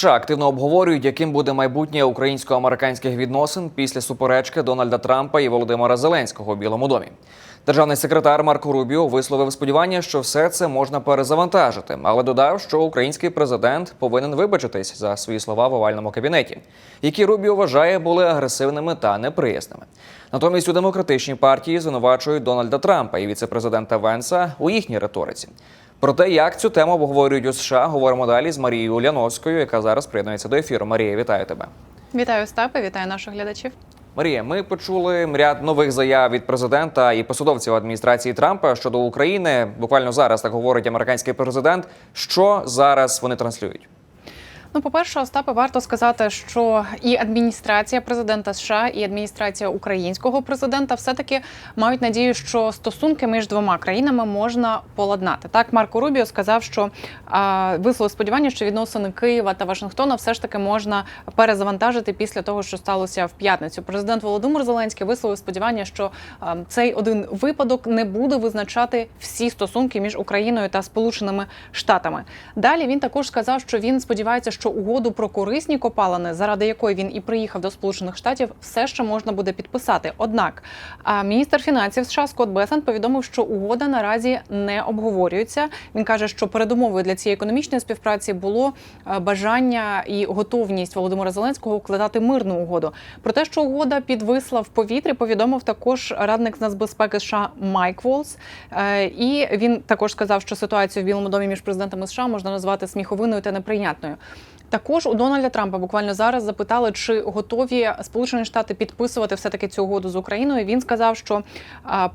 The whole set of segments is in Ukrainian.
США активно обговорюють, яким буде майбутнє українсько-американських відносин після суперечки Дональда Трампа і Володимира Зеленського у Білому домі. Державний секретар Марко Рубіо висловив сподівання, що все це можна перезавантажити, але додав, що український президент повинен вибачитись за свої слова в овальному кабінеті, які Рубіо вважає були агресивними та неприясними. Натомість у демократичній партії звинувачують Дональда Трампа і віцепрезидента Венса у їхній риториці. Про те, як цю тему обговорюють у США, говоримо далі з Марією Уляновською, яка зараз приєднується до ефіру. Марія, вітаю тебе. Вітаю Остапе, вітаю наших глядачів. Марія, ми почули ряд нових заяв від президента і посадовців адміністрації Трампа щодо України. Буквально зараз так говорить американський президент. Що зараз вони транслюють? Ну, по-перше, Остапе, варто сказати, що і адміністрація президента США, і адміністрація українського президента все-таки мають надію, що стосунки між двома країнами можна поладнати. Так, Марко Рубіо сказав, що а, висловив сподівання, що відносини Києва та Вашингтона все ж таки можна перезавантажити після того, що сталося в п'ятницю. Президент Володимир Зеленський висловив сподівання, що а, цей один випадок не буде визначати всі стосунки між Україною та Сполученими Штатами. Далі він також сказав, що він сподівається, що угоду про корисні копалини, заради якої він і приїхав до Сполучених Штатів, все ще можна буде підписати. Однак міністр фінансів США Скотт Бесент повідомив, що угода наразі не обговорюється. Він каже, що передумовою для цієї економічної співпраці було бажання і готовність Володимира Зеленського укладати мирну угоду. Про те, що угода підвисла в повітрі, повідомив також радник з нацбезпеки США Майк Волс. Е, І він також сказав, що ситуацію в Білому домі між президентами США можна назвати сміховиною та неприйнятною. Також у Дональда Трампа буквально зараз запитали, чи готові Сполучені Штати підписувати все таки цю угоду з Україною. Він сказав, що а,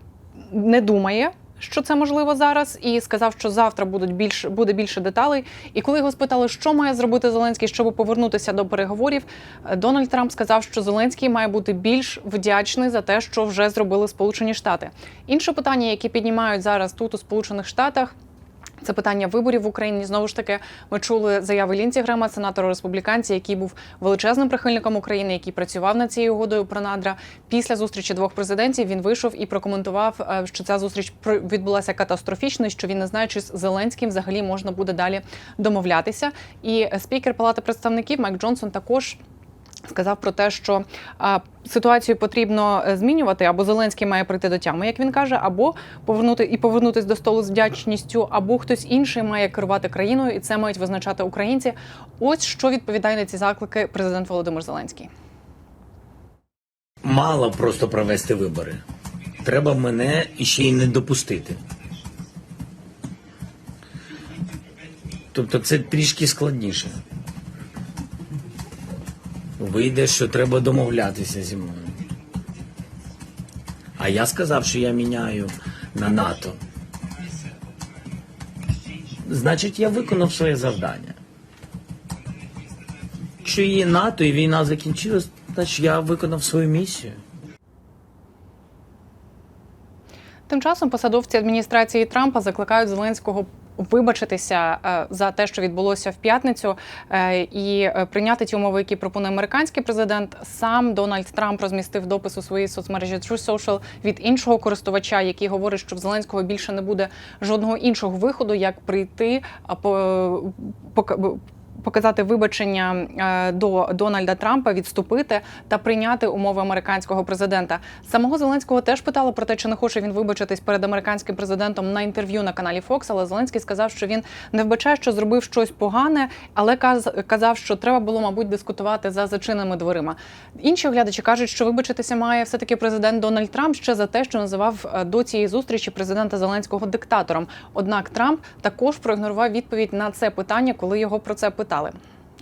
не думає. Що це можливо зараз, і сказав, що завтра будуть більш буде більше деталей. І коли його спитали, що має зробити Зеленський, щоб повернутися до переговорів, Дональд Трамп сказав, що Зеленський має бути більш вдячний за те, що вже зробили Сполучені Штати. Інше питання, яке піднімають зараз тут у Сполучених Штатах. Це питання виборів в Україні. Знову ж таки, ми чули заяви Лінці Грема, сенатора республіканця, який був величезним прихильником України, який працював над цією угодою про надра. Після зустрічі двох президентів він вийшов і прокоментував, е, що ця зустріч відбулася катастрофічно, що він не знає, чи з Зеленським взагалі можна буде далі домовлятися. І е, спікер Палати представників Майк Джонсон також. Сказав про те, що а, ситуацію потрібно е, змінювати, або Зеленський має прийти до тями, як він каже, або повернути і повернутись до столу з вдячністю, або хтось інший має керувати країною, і це мають визначати українці. Ось що відповідає на ці заклики президент Володимир Зеленський. Мало просто провести вибори. Треба мене ще й не допустити. Тобто це трішки складніше. Вийде, що треба домовлятися зі мною. А я сказав, що я міняю на НАТО. Значить, я виконав своє завдання. Що є НАТО і війна закінчилась, значить я виконав свою місію. Тим часом посадовці адміністрації Трампа закликають Зеленського вибачитися е, за те, що відбулося в п'ятницю, е, і е, прийняти ті умови, які пропонує американський президент. Сам Дональд Трамп розмістив допис у своїй соцмережі True Social від іншого користувача, який говорить, що в Зеленського більше не буде жодного іншого виходу, як прийти по, показати вибачення е, до Дональда Трампа, відступити та прийняти умови американського президента. Самого Зеленського теж питали про те, чи не хоче він вибачитись перед американським президентом на інтерв'ю на каналі Fox, але Зеленський сказав, що він не вбачає, що зробив щось погане, але каз- казав, що треба було, мабуть, дискутувати за зачиненими дверима. Інші оглядачі кажуть, що вибачитися має все таки президент Дональд Трамп ще за те, що називав е, до цієї зустрічі президента Зеленського диктатором. Однак Трамп також проігнорував відповідь на це питання, коли його про це питали.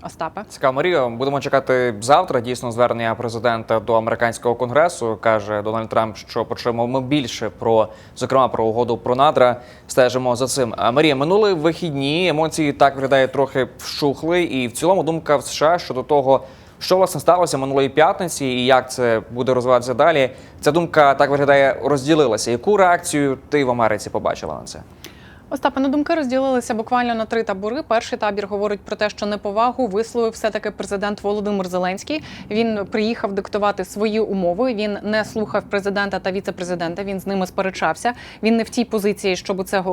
Остапе. Цікаво, Марія. Будемо чекати завтра. Дійсно, звернення президента до американського конгресу каже Дональд Трамп, що почуємо ми більше про зокрема про угоду про надра. Стежимо за цим. А Марія, минули вихідні емоції так виглядає трохи вщухли, і в цілому думка в США щодо того. Що власне сталося минулої п'ятниці, і як це буде розвиватися далі? Ця думка так виглядає розділилася. Яку реакцію ти в Америці побачила на це? Остапе, ну думки розділилися буквально на три табори. Перший табір говорить про те, що неповагу висловив все таки президент Володимир Зеленський. Він приїхав диктувати свої умови. Він не слухав президента та віце-президента. Він з ними сперечався. Він не в тій позиції, щоб це е,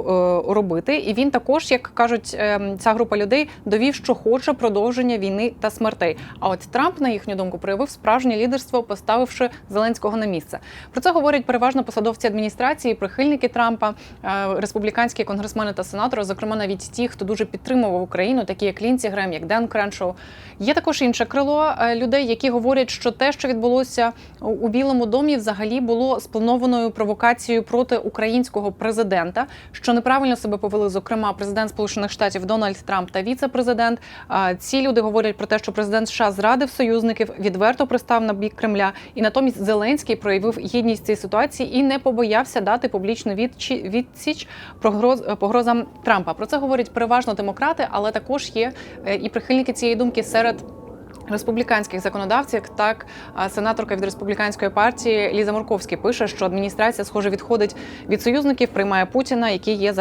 робити. І він також, як кажуть, е, ця група людей довів, що хоче продовження війни та смертей. А от Трамп, на їхню думку, проявив справжнє лідерство, поставивши Зеленського на місце. Про це говорять переважно посадовці адміністрації, прихильники Трампа, е, республіканські конгресмени та сенатори, зокрема навіть ті, хто дуже підтримував Україну, такі як Лінці Грем, як Ден Креншоу. Є також інше крило е, людей, які говорять, що те, що відбулося у Білому домі, взагалі було спланованою провокацією проти українського президента, що неправильно себе повели, зокрема, президент Сполучених Штатів Дональд Трамп та віце-президент. Ці люди говорять про те, що президент США зрадив союзників, відверто пристав на бік Кремля, і натомість Зеленський проявив гідність цій ситуації і не побоявся дати публічну відсіч погрозам Трампа. Про це говорять переважно демократи, але також є е, і прихильники цієї думки серед. Республіканських законодавців так сенаторка від республіканської партії Ліза Мурковський пише, що адміністрація, схоже, відходить від союзників, приймає Путіна, який є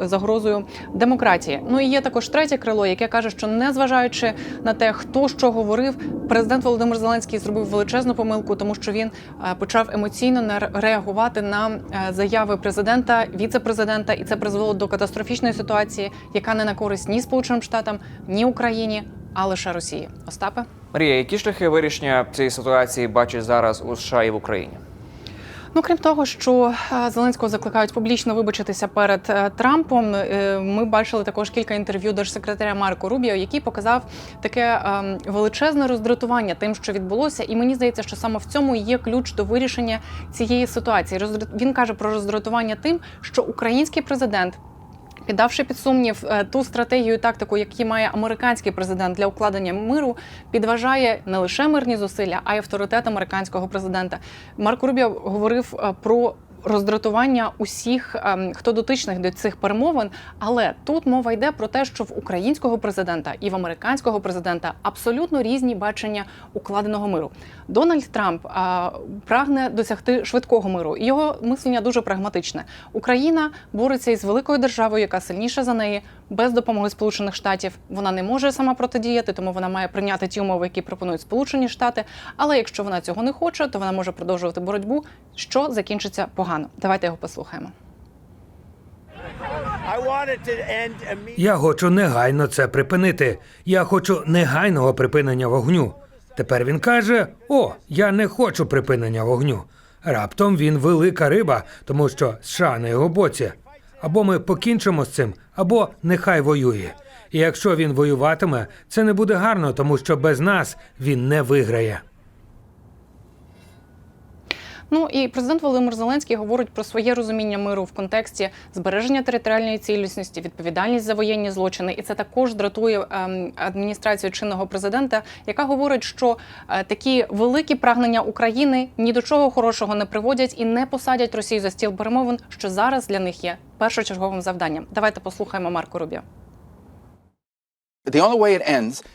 загрозою демократії. Ну і є також третє крило, яке каже, що незважаючи на те, хто що говорив, президент Володимир Зеленський зробив величезну помилку, тому що він е, почав емоційно реагувати на е, заяви президента, віце-президента, і це призвело до катастрофічної ситуації, яка не на користь ні Сполученим Штатам, ні Україні, а лише Росії. Остапе. Марія, які шляхи вирішення цієї ситуації бачить зараз у США і в Україні? Ну, крім того, що е, Зеленського закликають публічно вибачитися перед е, Трампом. е, Ми бачили також кілька інтерв'ю держсекретаря Марко Рубіо, який показав таке ем, величезне роздратування тим, що відбулося. І мені здається, що саме в цьому є ключ до вирішення цієї ситуації. Він каже про роздратування тим, що український президент. Піддавши під сумнів е, ту стратегію і тактику, які має американський президент для укладення миру, підважає не лише мирні зусилля, а й авторитет американського президента. Марк Рубіо говорив е, про. Роздратування усіх, ем, хто дотичних до цих перемовин, але тут мова йде про те, що в українського президента і в американського президента абсолютно різні бачення укладеного миру. Дональд Трамп а, прагне досягти швидкого миру, і його мислення дуже прагматичне. Україна бореться із великою державою, яка сильніша за неї, без допомоги Сполучених Штатів. Вона не може сама протидіяти, тому вона має прийняти ті умови, які пропонують Сполучені Штати. Але якщо вона цього не хоче, то вона може продовжувати боротьбу, що закінчиться погано. Давайте його послухаємо. Я хочу негайно це припинити. Я хочу негайного припинення вогню. Тепер він каже: О, я не хочу припинення вогню. Раптом він велика риба, тому що США на його боці. Або ми покінчимо з цим, або нехай воює. І якщо він воюватиме, це не буде гарно, тому що без нас він не виграє. Ну і президент Володимир Зеленський говорить про своє розуміння миру в контексті збереження територіальної цілісності, відповідальність за воєнні злочини. І це також дратує ем, адміністрацію чинного президента, яка говорить, що е, такі великі прагнення України ні до чого хорошого не приводять і не посадять Росію за стіл перемовин, що зараз для них є першочерговим завданням. Давайте послухаємо Марко Рубіо.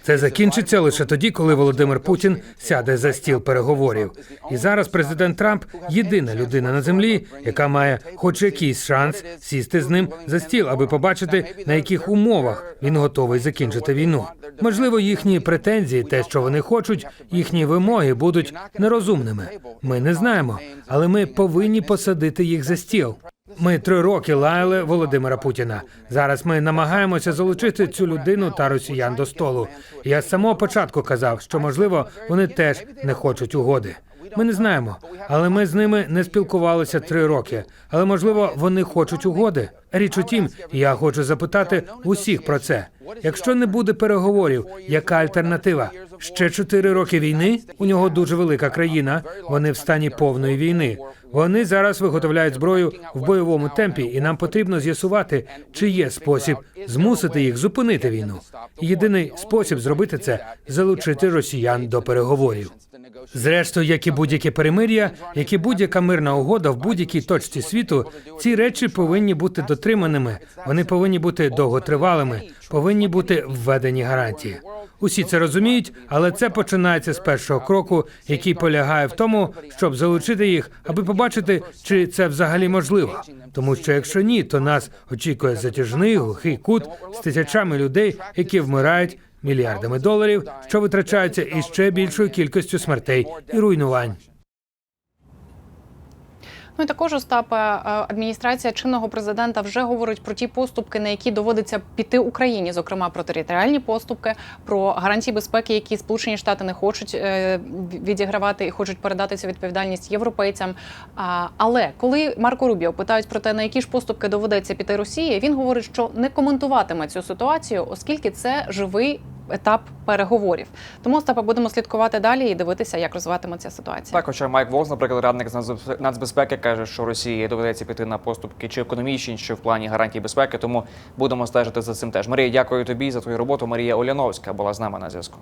Це закінчиться лише тоді, коли Володимир Путін сяде за стіл переговорів. І зараз президент Трамп єдина людина на землі, яка має хоч якийсь шанс сісти з ним за стіл, аби побачити на яких умовах він готовий закінчити війну. Можливо, їхні претензії, те, що вони хочуть, їхні вимоги будуть нерозумними. Ми не знаємо, але ми повинні посадити їх за стіл. Ми три роки лаяли Володимира Путіна. Зараз ми намагаємося залучити цю людину та росіян до столу. Я з самого початку казав, що можливо вони теж не хочуть угоди. Ми не знаємо, але ми з ними не спілкувалися три роки. Але можливо, вони хочуть угоди. Річ у тім, я хочу запитати усіх про це. Якщо не буде переговорів, яка альтернатива? Ще чотири роки війни. У нього дуже велика країна. Вони в стані повної війни. Вони зараз виготовляють зброю в бойовому темпі, і нам потрібно з'ясувати, чи є спосіб змусити їх зупинити війну. Єдиний спосіб зробити це залучити росіян до переговорів. Зрештою, як і будь-яке перемир'я, як і будь-яка мирна угода в будь-якій точці світу, ці речі повинні бути дотриманими. Вони повинні бути довготривалими, повинні бути введені гарантії. Усі це розуміють, але це починається з першого кроку, який полягає в тому, щоб залучити їх, аби побачити. чи це взагалі можливо. Тому що якщо ні, то нас очікує затяжний глухий кут з тисячами людей, які вмирають мільярдами доларів, що витрачаються і ще більшою кількістю смертей і руйнувань. Ну і також Остапе, е, адміністрація чинного президента вже говорить про ті поступки, на які доводиться піти Україні, зокрема про територіальні поступки, про гарантії безпеки, які Сполучені Штати не хочуть е, відігравати і хочуть передати цю відповідальність європейцям. Але коли Марко Рубіо питають про те, на які ж поступки доведеться піти Росії, він говорить, що не коментуватиме цю ситуацію, оскільки це живий. Етап переговорів тому Остапе, будемо слідкувати далі і дивитися, як розвиватиметься ситуація. Так, хоча Майк Волс, наприклад, радник з нацбезпеки, каже, що Росії доведеться піти на поступки чи економічні, чи в плані гарантій безпеки. Тому будемо стежити за цим теж. Марія, дякую тобі за твою роботу. Марія Оляновська була з нами на зв'язку.